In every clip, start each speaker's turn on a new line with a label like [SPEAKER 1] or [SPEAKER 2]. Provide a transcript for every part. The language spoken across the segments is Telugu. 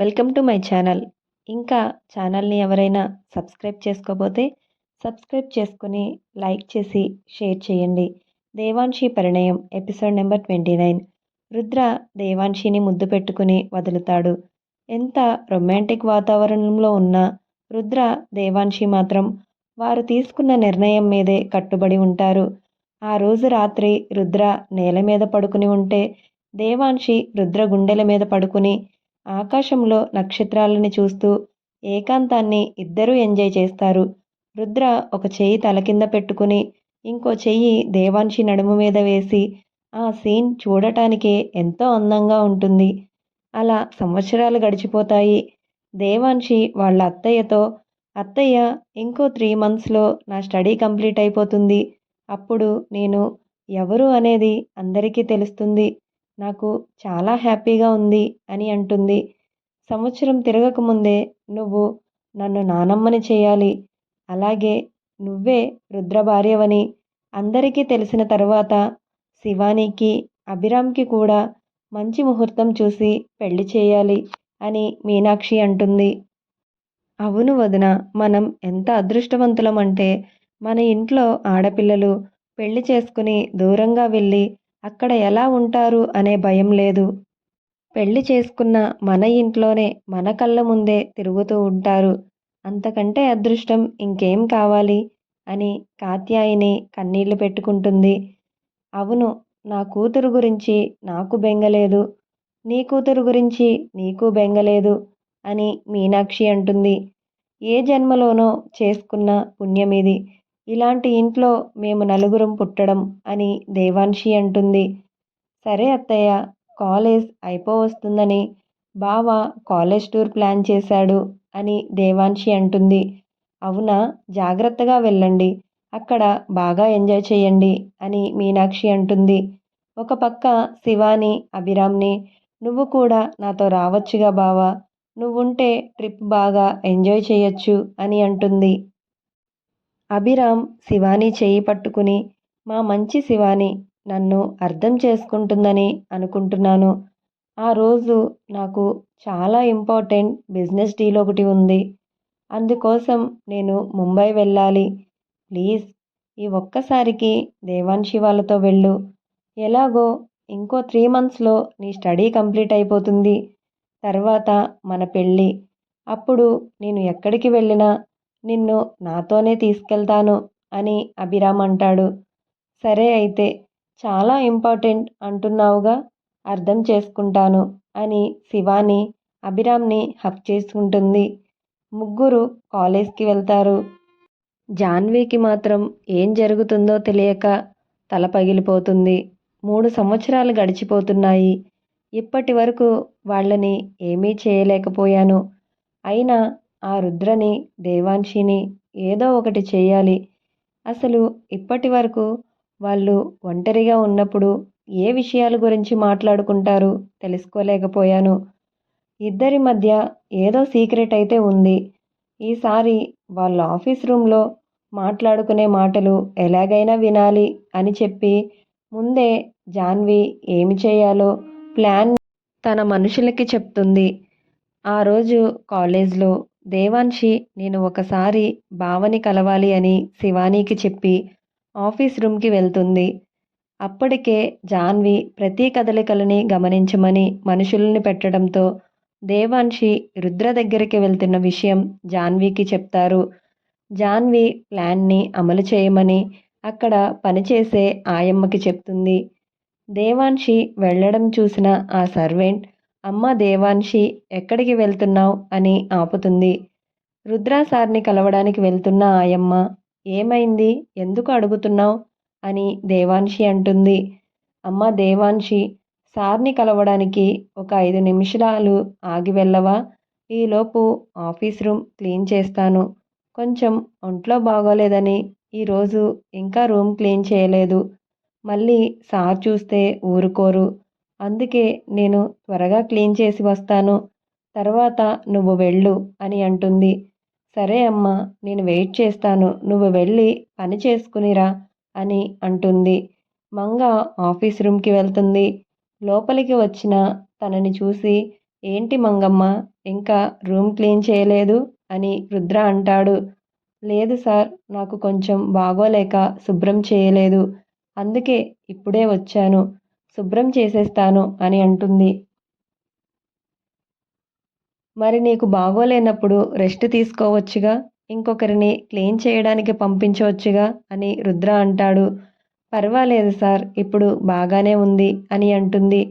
[SPEAKER 1] Welcome to my channel. ఇంకా ఛానల్ని ఎవరైనా సబ్స్క్రైబ్ చేసుకోబోతే సబ్స్క్రైబ్ చేసుకుని లైక్ చేసి షేర్ చేయండి. Devanshi Parinayam episode number twenty nine. Rudra దేవాంశిని ముద్దు పెట్టుకుని వదులుతాడు. ఎంత రొమాంటిక్ వాతావరణంలో ఉన్నా రుద్ర దేవాంశి మాత్రం వారు తీసుకున్న నిర్ణయం మీదే కట్టుబడి ఉంటారు. ఆ రోజు రాత్రి రుద్ర నేల మీద పడుకుని ఉంటే దేవాంశి రుద్ర గుండెల మీద పడుకుని ఆకాశంలో నక్షత్రాలని చూస్తూ ఏకాంతాన్ని ఇద్దరూ ఎంజాయ్ చేస్తారు. రుద్ర ఒక చెయ్యి తల కింద పెట్టుకుని ఇంకో చెయ్యి దేవాన్షి నడుము మీద వేసి ఆ సీన్ చూడటానికే ఎంతో అందంగా ఉంటుంది. అలా సంవత్సరాలు గడిచిపోతాయి. దేవాన్షి వాళ్ళ అత్తయ్యతో అత్తయ్య ఇంకో త్రీ మంత్స్లో నా స్టడీ కంప్లీట్ అయిపోతుంది. అప్పుడు నేను ఎవరు అనేది అందరికీ తెలుస్తుంది. నాకు చాలా హ్యాపీగా ఉంది అని అంటుంది. సంవత్సరం తిరగకముందే నువ్వు నన్ను నానమ్మని చేయాలి. అలాగే నువ్వే రుద్ర భార్యవని అందరికీ తెలిసిన తర్వాత శివానీకి అభిరామ్కి కూడా మంచి ముహూర్తం చూసి పెళ్ళి చేయాలి అని మీనాక్షి అంటుంది. అవును వదిన మనం ఎంత అదృష్టవంతులం అంటే మన ఇంట్లో ఆడపిల్లలు పెళ్ళి చేసుకుని దూరంగా వెళ్ళి అక్కడ ఎలా ఉంటారు అనే భయం లేదు. పెళ్ళి చేసుకున్న మన ఇంట్లోనే మన కళ్ళ ముందే తిరుగుతూ ఉంటారు. అంతకంటే అదృష్టం ఇంకేం కావాలి? అని కాత్యాయిని కన్నీళ్ళు పెట్టుకుంటుంది. అవును నా కూతురు గురించి నాకు బెంగలేదు. నీ కూతురు గురించి నీకు బెంగలేదు అని మీనాక్షి అంటుంది. ఏ జన్మలోనో చేసుకున్న పుణ్యమిది. ఇలాంటి ఇంట్లో మేము నలుగురం పుట్టడం అని దేవాన్షి అంటుంది. సరే అత్తయ్య కాలేజ్ అయిపోవస్తుందని బావ కాలేజ్ టూర్ ప్లాన్ చేశాడు అని దేవాన్షి అంటుంది. అవునా జాగ్రత్తగా వెళ్ళండి అక్కడ బాగా ఎంజాయ్ చేయండి అని మీనాక్షి అంటుంది. ఒక పక్క శివాని అభిరామ్ని నువ్వు కూడా నాతో రావచ్చుగా బావా నువ్వుంటే ట్రిప్ బాగా ఎంజాయ్ చేయొచ్చు అని అంటుంది. అభిరామ్ శివాని చేయి పట్టుకుని మా మంచి శివాని నన్ను అర్థం చేసుకుంటుందని అనుకుంటున్నాను. ఆ రోజు నాకు చాలా ఇంపార్టెంట్ బిజినెస్ డీల్ ఒకటి ఉంది. అందుకోసం నేను ముంబై వెళ్ళాలి. ప్లీజ్ ఈ ఒక్కసారికి దేవాన్షి వాళ్ళతో వెళ్ళు. ఎలాగో ఇంకో త్రీ మంత్స్లో నీ స్టడీ కంప్లీట్ అయిపోతుంది. తర్వాత మన పెళ్ళి. అప్పుడు నేను ఎక్కడికి వెళ్ళినా నిన్ను నాతోనే తీసుకెళ్తాను అని అభిరామ్ అంటాడు. సరే అయితే చాలా ఇంపార్టెంట్ అంటున్నావుగా అర్థం చేసుకుంటాను అని శివాని అభిరామ్ని హక్ చేసుకుంటుంది. ముగ్గురు కాలేజ్కి వెళ్తారు. జాన్వీకి మాత్రం ఏం జరుగుతుందో తెలియక తల పగిలిపోతుంది. మూడు సంవత్సరాలు గడిచిపోతున్నాయి. ఇప్పటి వరకు వాళ్ళని ఏమీ చేయలేకపోయాను. అయినా ఆ రుద్రని దేవాంశిని ఏదో ఒకటి చేయాలి. అసలు ఇప్పటి వరకు వాళ్ళు ఒంటరిగా ఉన్నప్పుడు ఏ విషయాల గురించి మాట్లాడుకుంటారు తెలుసుకోలేకపోయాను. ఇద్దరి మధ్య ఏదో సీక్రెట్ అయితే ఉంది. ఈసారి వాళ్ళ ఆఫీస్ రూమ్లో మాట్లాడుకునే మాటలు ఎలాగైనా వినాలి అని చెప్పి ముందే జాన్వి ఏమి చేయాలో ప్లాన్ తన మనుషులకి చెప్తుంది. ఆ రోజు కాలేజ్లో దేవాన్షి నేను ఒకసారి భావని కలవాలి అని శివానీకి చెప్పి ఆఫీస్ రూమ్కి వెళ్తుంది. అప్పటికే జాన్వి ప్రతి కదలికలని గమనించమని మనుషుల్ని పెట్టడంతో దేవాన్షి రుద్ర దగ్గరికి వెళ్తున్న విషయం జాన్వీకి చెప్తారు. జాన్వి ప్లాన్ని అమలు చేయమని అక్కడ పనిచేసే ఆయమ్మకి చెప్తుంది. దేవాన్షి వెళ్ళడం చూసిన ఆ సర్వెంట్ అమ్మ దేవాన్షి ఎక్కడికి వెళ్తున్నావు? అని ఆపుతుంది. రుద్రా సార్ని కలవడానికి వెళ్తున్న ఆయమ్మ ఏమైంది? ఎందుకు అడుగుతున్నావు? అని దేవాన్షి అంటుంది. అమ్మ దేవాన్షి సార్ని కలవడానికి ఒక ఐదు నిమిషాలు ఆగి వెళ్ళవా? ఈలోపు ఆఫీస్ రూమ్ క్లీన్ చేస్తాను. కొంచెం ఒంట్లో బాగోలేదని ఈరోజు ఇంకా రూమ్ క్లీన్ చేయలేదు. మళ్ళీ సార్ చూస్తే ఊరుకోరు. అందుకే నేను త్వరగా క్లీన్ చేసి వస్తాను. తర్వాత నువ్వు వెళ్ళు అని అంటుంది. సరే అమ్మా నేను వెయిట్ చేస్తాను. నువ్వు వెళ్ళి పని చేసుకునిరా అని అంటుంది. మంగ ఆఫీస్ రూమ్కి వెళ్తుంది. లోపలికి వచ్చిన తనని చూసి ఏంటి మంగమ్మ ఇంకా రూమ్ క్లీన్ చేయలేదు? అని రుద్ర అంటాడు. లేదు సార్ నాకు కొంచెం బాగోలేక శుభ్రం చేయలేదు. అందుకే ఇప్పుడే వచ్చాను. శుభ్రం చేసేస్తాను అని అంటుంది. మరి నీకు బాగోలేనప్పుడు రెస్ట్ తీసుకోవచ్చుగా? ఇంకొకరిని క్లీన్ చేయడానికి పంపించవచ్చుగా? అని రుద్ర అంటాడు. పర్వాలేదు సార్ ఇప్పుడు బాగానే ఉంది అని అంటుంది.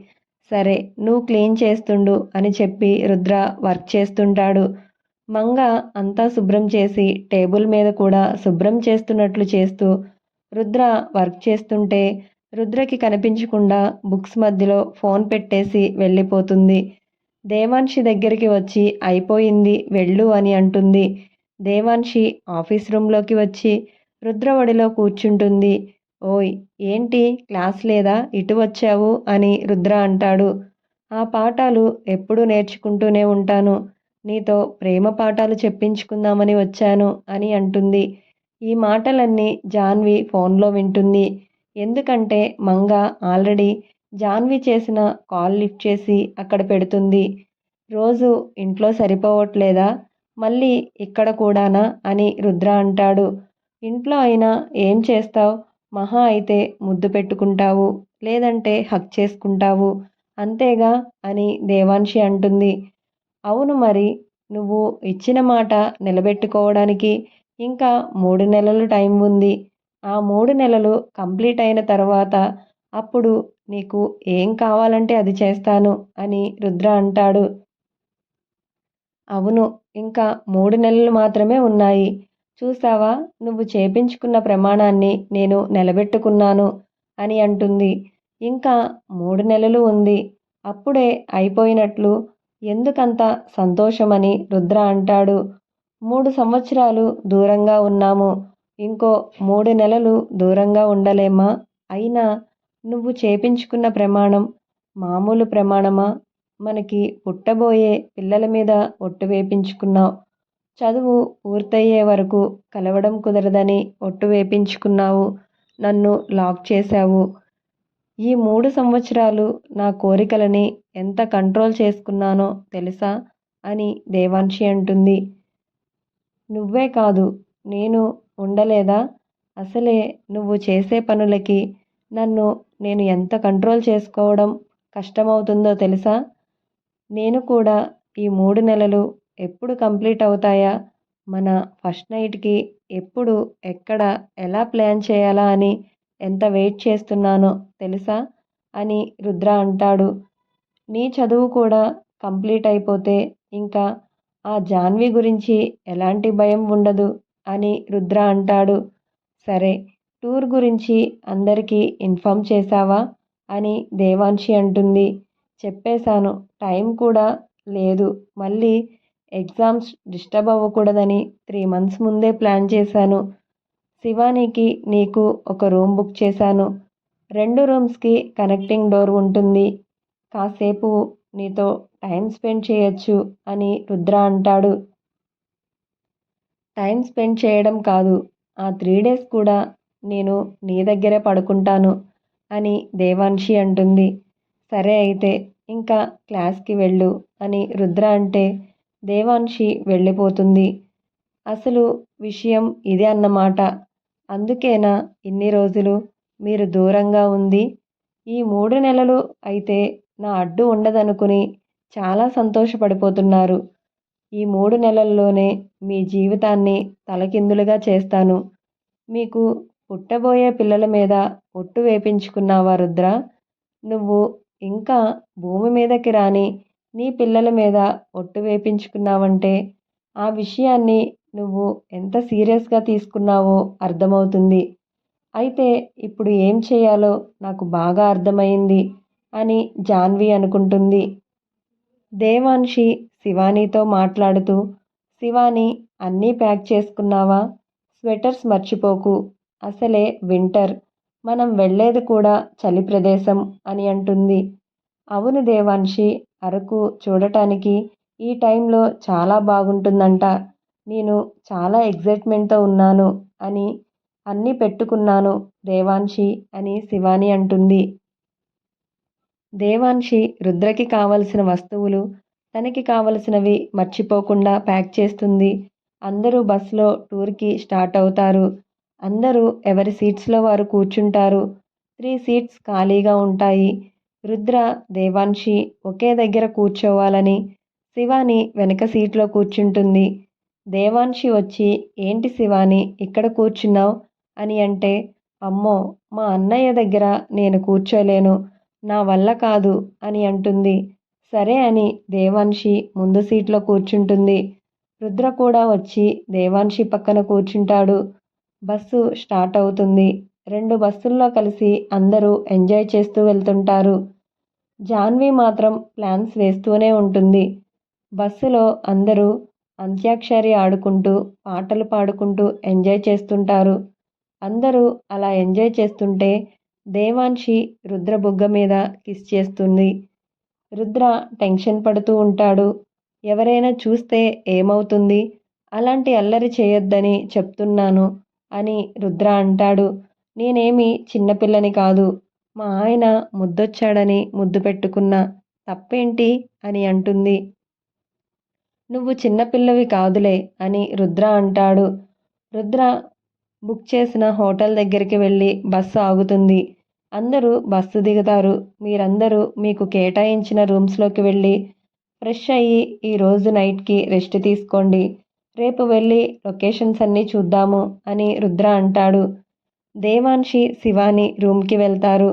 [SPEAKER 1] సరే నువ్వు క్లీన్ చేస్తుండు అని చెప్పి రుద్ర వర్క్ చేస్తుంటాడు. మంగ అంతా శుభ్రం చేసి టేబుల్ మీద కూడా శుభ్రం చేస్తున్నట్లు చేస్తూ రుద్ర వర్క్ చేస్తుంటే రుద్రకి కనిపించకుండా బుక్స్ మధ్యలో ఫోన్ పెట్టేసి వెళ్ళిపోతుంది. దేవాన్షి దగ్గరికి వచ్చి అయిపోయింది వెళ్ళు అని అంటుంది. దేవాన్షి ఆఫీస్ రూమ్లోకి వచ్చి రుద్ర ఒడిలో కూర్చుంటుంది. ఓయ్ ఏంటి? క్లాస్ లేదా? ఇటు వచ్చావు? అని రుద్ర అంటాడు. ఆ పాఠాలు ఎప్పుడూ నేర్చుకుంటూనే ఉంటాను. నీతో ప్రేమ పాఠాలు చెప్పించుకుందామని వచ్చాను అని అంటుంది. ఈ మాటలన్నీ జాన్వి ఫోన్లో వింటుంది. ఎందుకంటే మంగ ఆల్రెడీ జాన్వి చేసిన కాల్ లిఫ్ట్ చేసి అక్కడ పెడుతుంది. రోజు ఇంట్లో సరిపోవట్లేదా? మళ్ళీ ఇక్కడ కూడానా? అని రుద్ర అంటాడు. ఇంట్లో అయినా ఏం చేస్తావు? మహా అయితే ముద్దు పెట్టుకుంటావు. లేదంటే హక్ చేసుకుంటావు. అంతేగా? అని దేవాన్షి అంటుంది. అవును మరి నువ్వు ఇచ్చిన మాట నిలబెట్టుకోవడానికి ఇంకా మూడు నెలలు టైం ఉంది. ఆ మూడు నెలలు కంప్లీట్ అయిన తర్వాత అప్పుడు నీకు ఏం కావాలంటే అది చేస్తాను అని రుద్ర అంటాడు. అవును ఇంకా మూడు నెలలు మాత్రమే ఉన్నాయి. చూసావా నువ్వు చేపించుకున్న ప్రమాణాన్ని నేను నిలబెట్టుకున్నాను అని అంటుంది. ఇంకా మూడు నెలలు ఉంది. అప్పుడే అయిపోయినట్లు ఎందుకంత సంతోషమని రుద్ర అంటాడు. మూడు సంవత్సరాలు దూరంగా ఉన్నాము. ఇంకో మూడు నెలలు దూరంగా ఉండలేమా? అయినా నువ్వు చేపించుకున్న ప్రమాణం మామూలు ప్రమాణమా? మనకి పుట్టబోయే పిల్లల మీద ఒట్టు వేపించుకున్నావు. చదువు పూర్తయ్యే వరకు కలవడం కుదరదని ఒట్టు వేపించుకున్నావు. నన్ను లాక్ చేశావు. ఈ మూడు సంవత్సరాలు నా కోరికలని ఎంత కంట్రోల్ చేసుకున్నానో తెలుసా? అని దేవాన్షి అంటుంది. నువ్వే కాదు నేను ఉండలేదా? అసలే నువ్వు చేసే పనులకి నన్ను నేను ఎంత కంట్రోల్ చేసుకోవడం కష్టమవుతుందో తెలుసా? నేను కూడా ఈ మూడు నెలలు ఎప్పుడు కంప్లీట్ అవుతాయా? మన ఫస్ట్ నైట్కి ఎప్పుడు ఎక్కడ ఎలా ప్లాన్ చేయాలా అని ఎంత వెయిట్ చేస్తున్నానో తెలుసా? అని రుద్ర అంటాడు. నీ చదువు కూడా కంప్లీట్ అయిపోతే ఇంకా ఆ జాన్వి గురించి ఎలాంటి భయం ఉండదు. అని రుద్ర అంటాడు. సరే టూర్ గురించి అందరికీ ఇన్ఫామ్ చేశావా? అని దేవాన్షి అంటుంది. చెప్పేశాను టైం కూడా లేదు. మళ్ళీ ఎగ్జామ్స్ డిస్టర్బ్ అవ్వకూడదని త్రీ మంత్స్ ముందే ప్లాన్ చేశాను. శివానీకి నీకు ఒక రూమ్ బుక్ చేశాను. రెండు రూమ్స్కి కనెక్టింగ్ డోర్ ఉంటుంది. కాసేపు నీతో టైం స్పెండ్ చేయొచ్చు అని రుద్ర అంటాడు. టైం స్పెండ్ చేయడం కాదు. ఆ త్రీ డేస్ కూడా నేను నీ దగ్గరే పడుకుంటాను అని దేవాన్షి అంటుంది. సరే అయితే ఇంకా క్లాస్కి వెళ్ళు అని రుద్ర అంటే దేవాన్షి వెళ్ళిపోతుంది. అసలు విషయం ఇదే అన్నమాట. అందుకేనా ఇన్ని రోజులు మీరు దూరంగా ఉంది? ఈ మూడు నెలలు అయితే నా అడ్డు ఉండదనుకుని చాలా సంతోషపడిపోతున్నారు. ఈ మూడు నెలల్లోనే మీ జీవితాన్ని తలకిందులుగా చేస్తాను. మీకు పుట్టబోయే పిల్లల మీద ఒట్టు వేపించుకున్నావా రుద్ర? నువ్వు ఇంకా భూమి మీదకి రాని నీ పిల్లల మీద ఒట్టు వేపించుకున్నావంటే ఆ విషయాన్ని నువ్వు ఎంత సీరియస్గా తీసుకున్నావో అర్థమవుతుంది. అయితే ఇప్పుడు ఏం చేయాలో నాకు బాగా అర్థమైంది అని జాన్వి అనుకుంటుంది. దేవాన్షి శివానీతో మాట్లాడుతూ శివాని అన్నీ ప్యాక్ చేసుకున్నావా? స్వెటర్స్ మర్చిపోకు. అసలే వింటర్. మనం వెళ్ళేది కూడా చలి ప్రదేశం అని అంటుంది. అవును దేవాన్షి అరకు చూడటానికి ఈ టైంలో చాలా బాగుంటుందంట. నేను చాలా ఎగ్జైట్మెంట్తో ఉన్నాను అని అన్నీ పెట్టుకున్నాను దేవాన్షి అని శివాని అంటుంది. దేవాన్షి రుద్రకి కావలసిన వస్తువులు తనకి కావలసినవి మర్చిపోకుండా ప్యాక్ చేస్తుంది. అందరూ బస్సులో టూర్కి స్టార్ట్ అవుతారు. అందరూ ఎవరి సీట్స్లో వారు కూర్చుంటారు. త్రీ సీట్స్ ఖాళీగా ఉంటాయి. రుద్ర దేవాన్షి ఒకే దగ్గర కూర్చోవాలని శివాని వెనక సీట్లో కూర్చుంటుంది. దేవాన్షి వచ్చి ఏంటి శివాని ఇక్కడ కూర్చున్నావు? అని అంటే అమ్మో మా అన్నయ్య దగ్గర నేను కూర్చోలేను. నా వల్ల కాదు అని అంటుంది. సరే అని దేవాన్షి ముందు సీట్లో కూర్చుంటుంది. రుద్ర కూడా వచ్చి దేవాన్షి పక్కన కూర్చుంటాడు. బస్సు స్టార్ట్ అవుతుంది. రెండు బస్సుల్లో కలిసి అందరూ ఎంజాయ్ చేస్తూ వెళ్తుంటారు. జాన్వి మాత్రం ప్లాన్స్ వేస్తూనే ఉంటుంది. బస్సులో అందరూ అంత్యాక్షరి ఆడుకుంటూ పాటలు పాడుకుంటూ ఎంజాయ్ చేస్తుంటారు. అందరూ అలా ఎంజాయ్ చేస్తుంటే దేవాన్షి రుద్ర బుగ్గ మీద కిస్ చేస్తుంది. రుద్ర టెన్షన్ పడుతూ ఉంటాడు. ఎవరైనా చూస్తే ఏమవుతుంది? అలాంటి అల్లరి చేయొద్దని చెప్తున్నాను అని రుద్ర అంటాడు. నేనేమి చిన్నపిల్లని కాదు. మా ఆయన ముద్దొచ్చాడని ముద్దు పెట్టుకున్నా తప్పేంటి అని అంటుంది. నువ్వు చిన్నపిల్లవి కాదులే అని రుద్ర అంటాడు. రుద్ర బుక్ చేసిన హోటల్ దగ్గరికి వెళ్ళి బస్సు ఆగుతుంది. అందరూ బస్సు దిగుతారు. మీరందరూ మీకు కేటాయించిన రూమ్స్లోకి వెళ్ళి ఫ్రెష్ అయ్యి ఈరోజు నైట్కి రెస్ట్ తీసుకోండి. రేపు వెళ్ళి లొకేషన్స్ అన్నీ చూద్దాము అని రుద్ర అంటాడు. దేవాన్షి శివాని రూమ్కి వెళ్తారు.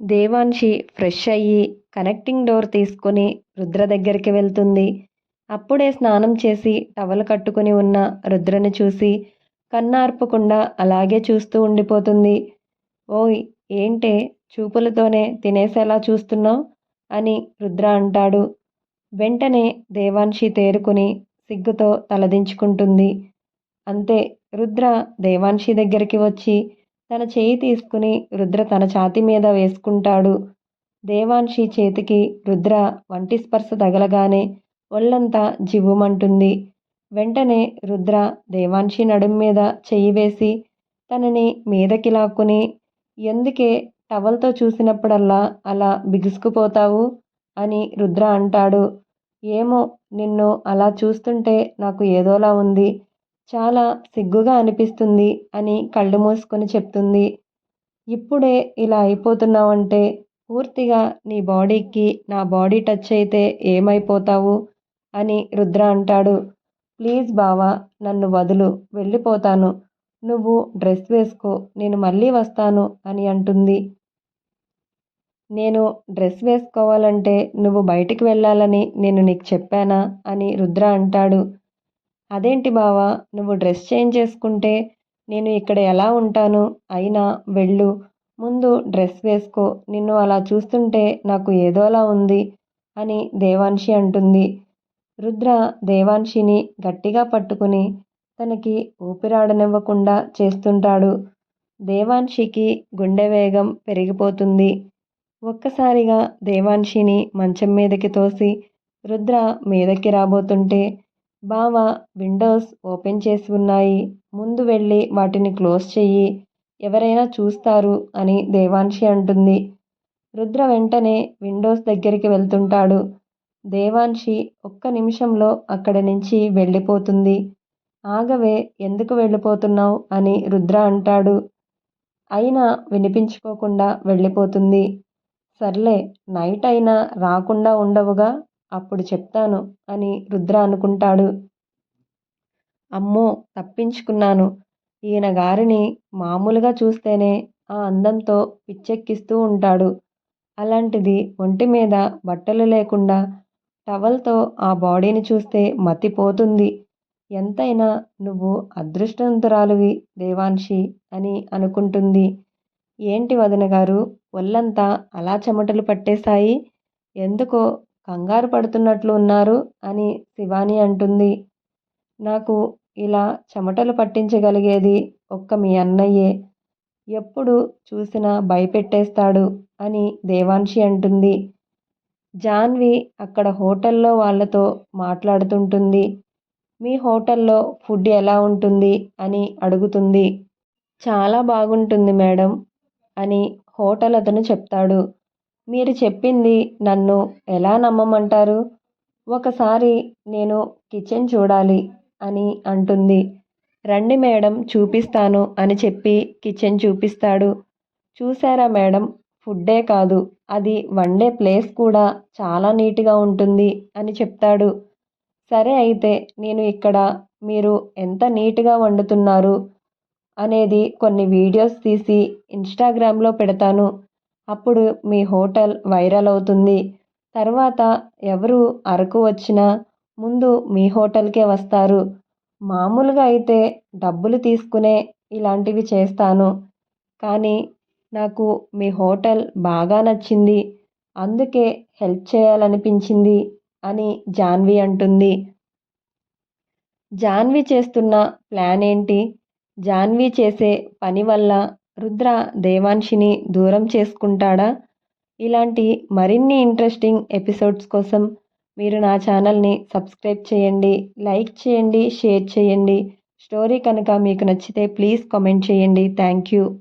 [SPEAKER 1] దేవాన్షి ఫ్రెష్ అయ్యి కనెక్టింగ్ డోర్ తీసుకొని రుద్ర దగ్గరికి వెళ్తుంది. అప్పుడే స్నానం చేసి టవల్ కట్టుకుని ఉన్న రుద్రని చూసి కన్నార్పకుండా అలాగే చూస్తూ ఉండిపోతుంది. ఓయ్ ఏంటే చూపులతోనే తినేసేలా చూస్తున్నావు? అని రుద్ర అంటాడు. వెంటనే దేవాన్షి తేరుకుని సిగ్గుతో తలదించుకుంటుంది. అంతే రుద్ర దేవాన్షి దగ్గరికి వచ్చి తన చేయి తీసుకుని రుద్ర తన ఛాతి మీద వేసుకుంటాడు. దేవాన్షి చేతికి రుద్ర వంటి స్పర్శ తగలగానే ఒళ్ళంతా జివ్వుమంటుంది. వెంటనే రుద్ర దేవాన్షి నడుం మీద చెయ్యి వేసి తనని మీదకి లాక్కుని ఎందుకే టవల్తో చూసినప్పుడల్లా అలా బిగుసుకుపోతావు? అని రుద్ర అంటాడు. ఏమో నిన్ను అలా చూస్తుంటే నాకు ఏదోలా ఉంది. చాలా సిగ్గుగా అనిపిస్తుంది అని కళ్ళు మూసుకొని చెప్తుంది. ఇప్పుడే ఇలా అయిపోతున్నావంటే పూర్తిగా నీ బాడీకి నా బాడీ టచ్ అయితే ఏమైపోతావు? అని రుద్ర అంటాడు. ప్లీజ్ బావా నన్ను వదులు. వెళ్ళిపోతాను. నువ్వు డ్రెస్ వేసుకో నేను మళ్ళీ వస్తాను అని అంటుంది. నేను డ్రెస్ వేసుకోవాలంటే నువ్వు బయటికి వెళ్ళాలని నేను నీకు చెప్పానా అని రుద్ర అంటాడు. అదేంటి బావా నువ్వు డ్రెస్ చేంజ్ చేసుకుంటే నేను ఇక్కడ ఎలా ఉంటాను? అయినా వెళ్ళు ముందు డ్రెస్ వేసుకో నిన్ను అలా చూస్తుంటే నాకు ఏదోలా ఉంది అని దేవాన్షి అంటుంది. రుద్ర దేవాన్షిని గట్టిగా పట్టుకుని తనకి ఊపిరాడనివ్వకుండా చేస్తుంటాడు. దేవాన్షికి గుండె వేగం పెరిగిపోతుంది. ఒక్కసారిగా దేవాన్షిని మంచం మీదకి తోసి రుద్ర మీదకి రాబోతుంటే బావ విండోస్ ఓపెన్ చేసి ఉన్నాయి. ముందు వెళ్ళి వాటిని క్లోజ్ చెయ్యి. ఎవరైనా చూస్తారు అని దేవాన్షి అంటుంది. రుద్ర వెంటనే విండోస్ దగ్గరికి వెళ్తుంటాడు. దేవాన్షి ఒక్క నిమిషంలో అక్కడి నుంచి వెళ్ళిపోతుంది. ఆగవే ఎందుకు వెళ్ళిపోతున్నావు? అని రుద్ర అంటాడు. అయినా వినిపించుకోకుండా వెళ్ళిపోతుంది. సర్లే నైట్ అయినా రాకుండా ఉండవుగా అప్పుడు చెప్తాను అని రుద్ర అనుకుంటాడు. అమ్మో తప్పించుకున్నాను. ఈయన గారిని మామూలుగా చూస్తేనే ఆ అందంతో పిచ్చెక్కిస్తూ ఉంటాడు. అలాంటిది ఒంటి మీద బట్టలు లేకుండా టవల్తో ఆ బాడీని చూస్తే మతిపోతుంది. ఎంతైనా నువ్వు అదృష్టవంతురాలువి దేవాన్షి అని అనుకుంటుంది. ఏంటి వదిన గారు? ఒళ్ళంతా అలా చెమటలు పట్టేశాయి. ఎందుకో కంగారు పడుతున్నట్లు ఉన్నారు అని శివాని అంటుంది. నాకు ఇలా చెమటలు పట్టించగలిగేది ఒక్క మీ అన్నయ్యే. ఎప్పుడు చూసినా భయపెట్టేస్తాడు అని దేవాన్షి అంటుంది. జాన్వి అక్కడ హోటల్లో వాళ్ళతో మాట్లాడుతుంటుంది. మీ హోటల్లో ఫుడ్ ఎలా ఉంటుంది అని అడుగుతుంది. చాలా బాగుంటుంది మేడం అని హోటల్ అతను చెప్తాడు. మీరు చెప్పింది నన్ను ఎలా నమ్మమంటారు? ఒకసారి నేను కిచెన్ చూడాలి అని అంటుంది. రండి మేడం చూపిస్తాను అని చెప్పి కిచెన్ చూపిస్తాడు. చూసారా మేడం ఫుడ్డే కాదు అది వండే ప్లేస్ కూడా చాలా నీట్గా ఉంటుంది అని చెప్తాడు. సరే అయితే నేను ఇక్కడ మీరు ఎంత నీట్గా వండుతున్నారు అనేది కొన్ని వీడియోస్ తీసి ఇన్స్టాగ్రామ్లో పెడతాను. అప్పుడు మీ హోటల్ వైరల్ అవుతుంది. తర్వాత ఎవరు అరకు వచ్చినా ముందు మీ హోటల్కే వస్తారు. మామూలుగా అయితే డబ్బులు తీసుకునే ఇలాంటివి చేస్తాను. కానీ నాకు మీ హోటల్ బాగా నచ్చింది. అందుకే హెల్ప్ చేయాలనిపించింది. అని జాన్వి అంటుంది. జాన్వి చేస్తున్న ప్లాన్ ఏంటి? జాన్వి చేసే పని వల్ల రుద్ర దేవాన్షిని దూరం చేసుకుంటాడా? ఇలాంటి మరిన్ని ఇంట్రెస్టింగ్ ఎపిసోడ్స్ కోసం మీరు నా ఛానల్ని సబ్స్క్రైబ్ చేయండి లైక్ చేయండి షేర్ చేయండి. స్టోరీ కనుక మీకు నచ్చితే ప్లీజ్ కామెంట్ చేయండి. Thank you.